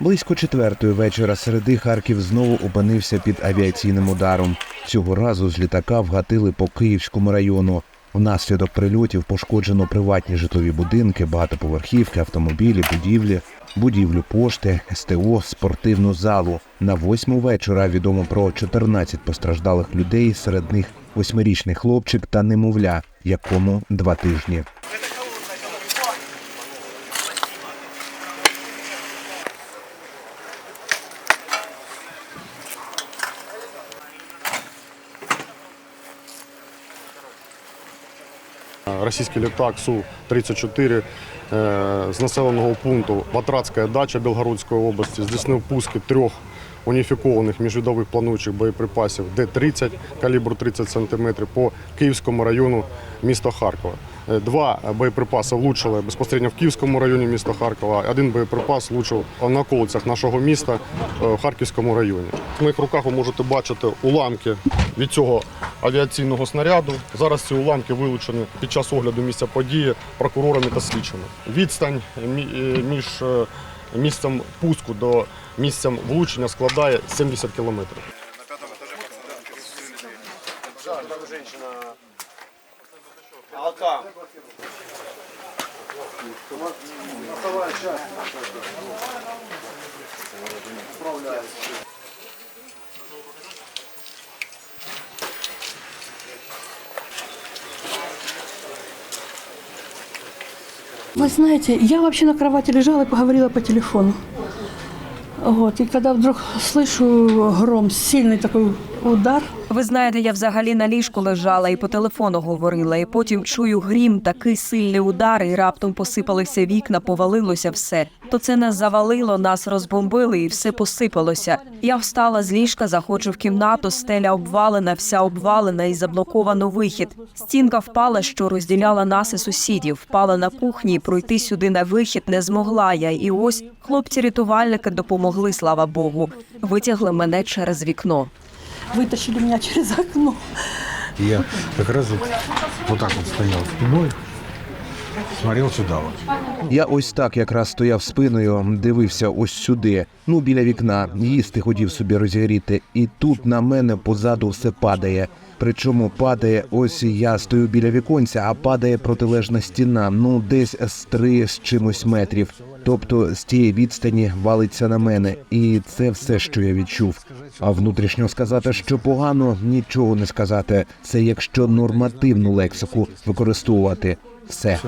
Близько четвертої вечора середи Харків знову опинився під авіаційним ударом. Цього разу з літака вгатили по Київському району. Внаслідок прильотів пошкоджено приватні житлові будинки, багатоповерхівки, автомобілі, будівлі, будівлю пошти, СТО, спортивну залу. На восьму вечора відомо про 14 постраждалих людей, серед них восьмирічний хлопчик та немовля, якому два тижні. Російський літак Су-34 е, з населеного пункту Ватратська дача Білгородської області здійснив пуски трьох уніфікованих міжвідових плануючих боєприпасів Д-30 калібру 30 см по Київському району міста Харкова. Е, Два боєприпаси влучили безпосередньо в Київському районі міста Харкова. Один боєприпас влучив на околицях нашого міста е, в Харківському районі. В моїх руках ви можете бачити уламки від цього авіаційного снаряду. Зараз ці уламки вилучені під час огляду місця події прокурорами та слідчими. Відстань е, між місцем пуску до місцем влучення складає 70 кілометрів. Вы знаете, я вообще на кровати лежала и поговорила по телефону. Вот, и когда вдруг слышу гром, сильный такой удар, Ви знаєте, я взагалі на ліжку лежала і по телефону говорила, і потім чую грім, такий сильний удар, і раптом посипалися вікна, повалилося все. То це нас завалило, нас розбомбили, і все посипалося. Я встала з ліжка, заходжу в кімнату, стеля обвалена, вся обвалена і заблоковано вихід. Стінка впала, що розділяла нас і сусідів. Впала на кухні, пройти сюди на вихід не змогла я. І ось хлопці-рятувальники допомогли, слава Богу. Витягли мене через вікно. Вытащили меня через окно. Я как раз вот, вот так вот стоял спиной, смотрел сюда вот. Я ось так якраз стояв спиною, дивився ось сюди, ну біля вікна, їсти хотів собі розігріти, і тут на мене позаду все падає. Причому падає, ось я стою біля віконця, а падає протилежна стіна, ну десь з три з чимось метрів. Тобто з тієї відстані валиться на мене, і це все, що я відчув. А внутрішньо сказати, що погано, нічого не сказати. Це якщо нормативну лексику використовувати. Все.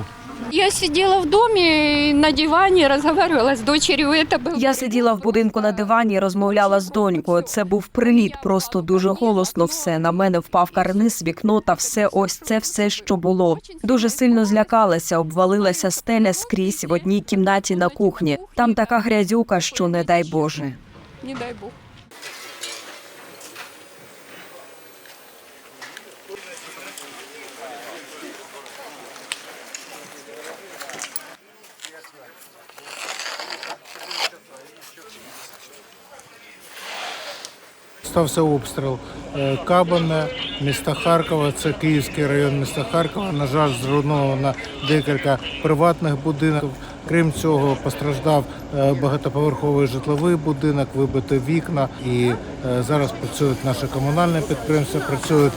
Я сидела в доме на диване, разговаривала с дочерью. Это был Я сиділа в будинку на дивані, і розмовляла з донькою. Це був приліт, просто дуже голосно все. На мене впав карниз, вікно та все. Ось це все, що було. Дуже сильно злякалася, обвалилася стеля скрізь в одній кімнаті на кухні. Там така грязюка, що не дай Боже. не дай бог. Стався обстріл е, Кабане, міста Харкова, це Київський район міста Харкова. На жаль, зруйновано декілька приватних будинків. Крім цього, постраждав е, багатоповерховий житловий будинок, вибито вікна. І е, зараз працюють наші комунальні підприємства, працюють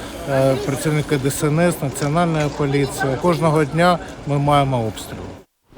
працівники ДСНС, Національної поліції. Кожного дня ми маємо обстріл.